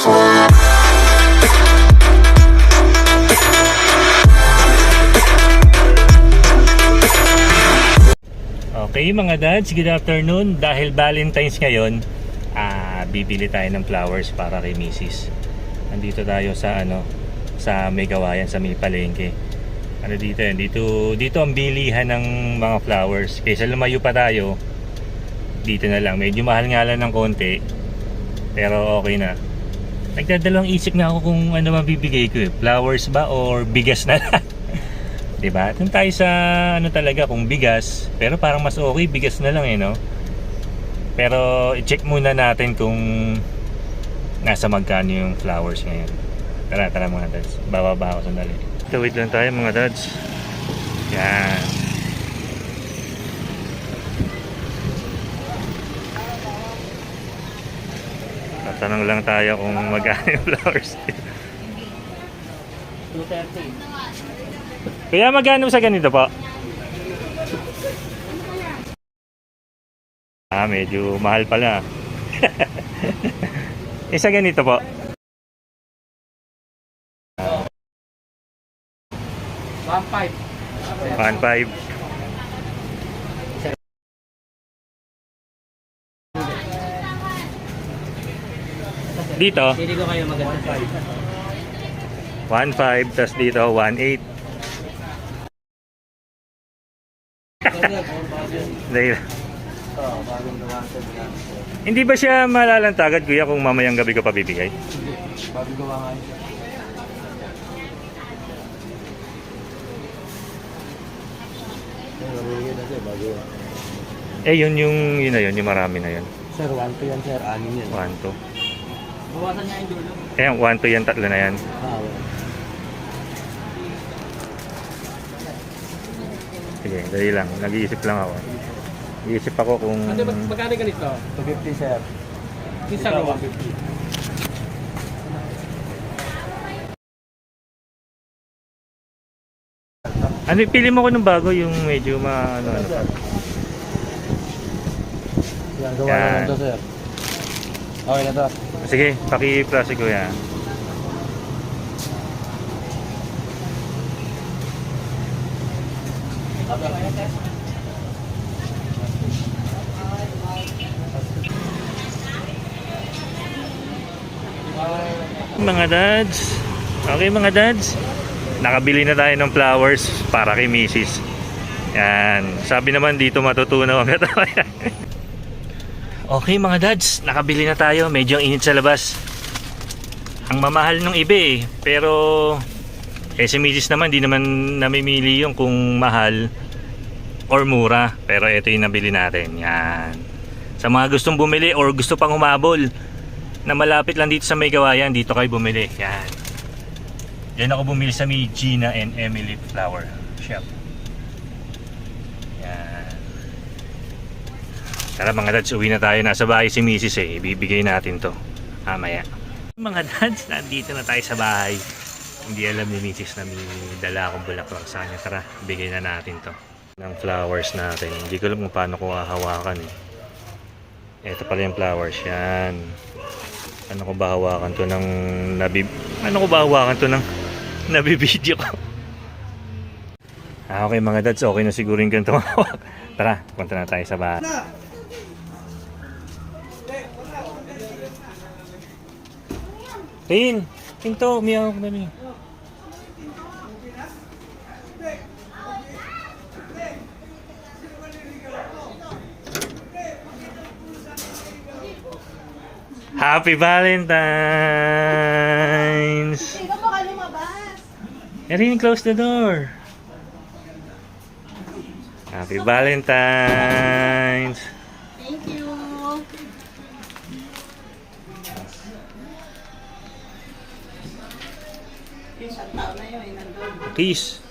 Okay mga dads, good afternoon. Dahil Valentine's ngayon, ah bibili tayo ng flowers para kay Mrs. Nandito tayo sa ano, sa Megawayan, sa may. Ano dito yan? Dito, dito ang bilihan ng mga flowers. Kaysa lumayo pa tayo, dito na lang. Medyo mahal nga lang ng konti. Pero okay na. Nagdadalawang isip na ako kung ano mabibigay ko eh. Flowers ba or bigas na lang. 'Di ba? Doon tayo sa ano talaga kung bigas, pero parang mas okay bigas na lang eh, no? Pero i-check muna natin kung nasa magkano yung flowers ngayon. Tara, tara mga dads. Bababa ako sandali. So, wait lang tayo mga dads. Yan. Tatanong lang tayo kung magkano yung flowers. 230. Kaya magkano sa ganito po? Ah, medyo mahal pala. Isa ganito po. 1.5. 1.5. Dito, Pili ko kayo maganda. 1.5, tas dito 1.8. Dahil, hindi ba siya malalantagad kuya kung mamayang gabi ko pabibigay? Bagong gawa nga yun. Eh yun yung yun na yun, yung marami na yun. Sir, 1 to yan, sir. Anim yan. 1, 2. Bawasan niya yung dulo. Eh, 1, 2 yan, tatlo na yan. Wala. Sige, dali lang. Nag-iisip lang ako. Nag-iisip ako kung... Ate, mag magkano ganito? 250, sir. Isa ko, 150. Ano, pili mo ko ng bago yung medyo ma... Ano, ano. Yan, gawa Yan. naman to, sir. Okay na to. Sige, paki-plastic ko yan. Mga dads. Okay mga dads. Nakabili na tayo ng flowers para kay Mrs. Yan. Sabi naman dito matutunaw ang katawan. okay mga dads, nakabili na tayo. Medyo init sa labas. Ang mamahal ng iba eh. Pero eh si Mrs. naman, di naman namimili yung kung mahal or mura. Pero ito yung nabili natin. Yan. Sa mga gustong bumili or gusto pang humabol na malapit lang dito sa may gawayan, dito kayo bumili. Yan. Diyan ako bumili sa may Gina and Emily Flower Shop. Tara mga dads, uwi na tayo. Nasa bahay si Mrs. eh. Ibibigay natin to. Mamaya. Mga dads, nandito na tayo sa bahay. Hindi alam ni Mrs. na may dala akong bulaklak sa kanya. Tara, bigay na natin to. Ng flowers natin. Hindi ko alam kung paano ko hahawakan eh. Ito pala yung flowers. Yan. Ano ko ba hawakan to ng nabib... Ano ko ba hawakan to ng nabibideo ko? Ah, okay mga dads, okay na siguro yung ganito. Tara, punta na tayo sa bahay. Tin! Pinto! Umiyak ako na Happy Valentine's! Ikaw baka lumabas. Erin, close the door. Happy Valentine's! Thank you. Isang na yun, nandun.